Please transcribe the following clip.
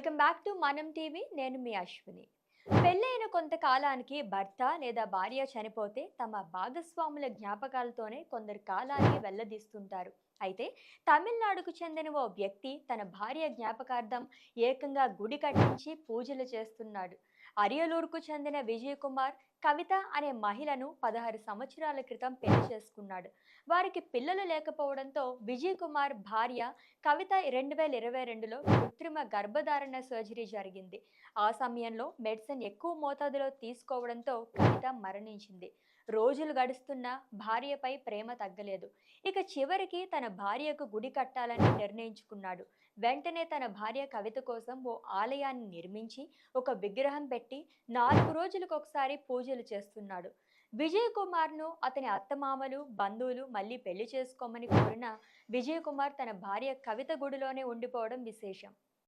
Welcome back to మనం TV నేను మీ అశ్విని. పెళ్ళైన కొంతకాలానికి భర్త లేదా భార్య చనిపోతే తమ భాగస్వాముల జ్ఞాపకాలతోనే కొందరు కాలాన్ని వెల్లదీస్తుంటారు. అయితే తమిళనాడుకు చెందిన ఓ వ్యక్తి తన భార్య జ్ఞాపకార్థం ఏకంగా గుడి కట్టించి పూజలు చేస్తున్నాడు. అరియలూరుకు చెందిన విజయ్ కుమార్ కవిత అనే మహిళను పదహారు సంవత్సరాల క్రితం పెళ్ళి చేసుకున్నాడు. వారికి పిల్లలు లేకపోవడంతో విజయ్ కుమార్ భార్య కవిత రెండు వేల ఇరవై రెండులో కృత్రిమ గర్భధారణ సర్జరీ జరిగింది. ఆ సమయంలో మెడిసిన్ ఎక్కువ మోతాదులో తీసుకోవడంతో కవిత మరణించింది. రోజులు గడుస్తున్న భార్యపై ప్రేమ తగ్గలేదు. ఇక చివరికి తన భార్యకు గుడి కట్టాలని నిర్ణయించుకున్నాడు. వెంటనే తన భార్య కవిత కోసం ఓ ఆలయాన్ని నిర్మించి ఒక విగ్రహం పెట్టి నాలుగు రోజులకు ఒకసారి పూజలు చేస్తున్నాడు. విజయ్ కుమార్ను అతని అత్తమామలు బంధువులు మళ్ళీ పెళ్ళి చేసుకోమని కోరిన విజయ్ కుమార్ తన భార్య కవిత గుడిలోనే ఉండిపోవడం విశేషం.